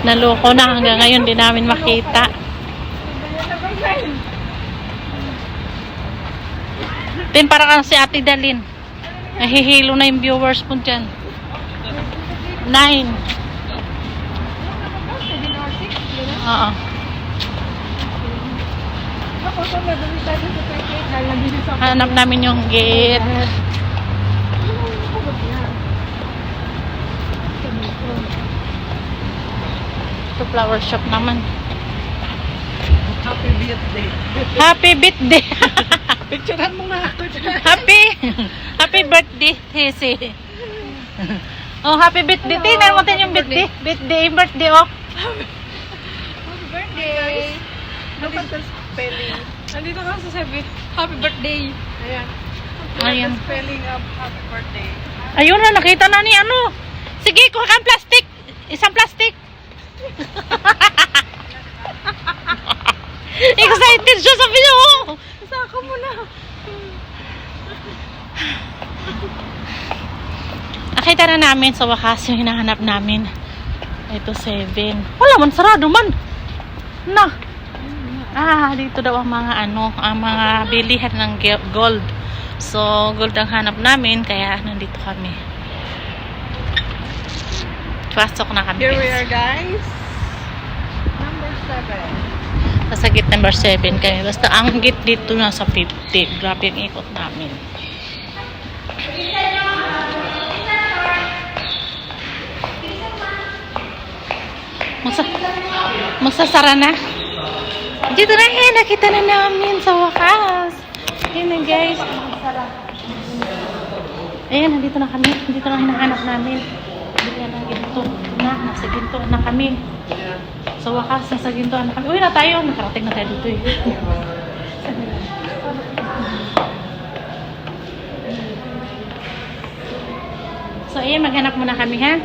Naloko na hanggang ngayon di namin makita. Tin para kang si Ate Dalin. Nahihilo na yung viewers mo dyan. Nine. Oo. Hanap namin yung gate. Ito flower shop naman. Happy birthday. Happy birthday! Picturean mo nga ako dyan. happy! Happy birthday, Tisi. Oh, happy birthday. Tingnan mo din yung birthday. Birthday, birthday, oh. birthday. Dapat sa spelling. Nandito ka sa sabi, happy birthday. Ayan. Ayan. Spelling of happy birthday. Ayun na, nakita na ni ano. Sige, kuha kang plastic. Isang plastic. Excited siya, sabi niya, oh. Saka mo na. Nakita na namin sa wakas yung hinahanap namin. Ito, seven. Wala man, sarado man. Na. Ah, dito daw ang mga ano, ang mga bilihan ng gold. So, gold ang hanap namin, kaya nandito kami. Pasok na kami. Here we are guys. Number seven. Nasa gate number 7 kami. Basta ang gate dito nasa 50. Grabe ang ikot namin. Magsa magsasara na. Dito na eh. Nakita na namin sa wakas. Ayan na guys. Ayan, nandito na kami. Dito na hinahanap namin. Dito na ginto. Na, nasa ginto na kami. Sa wakas, nasa ginto na kami. Uwi na tayo. Nakarating na tayo dito eh. so, ayan, maghanap muna kami ha.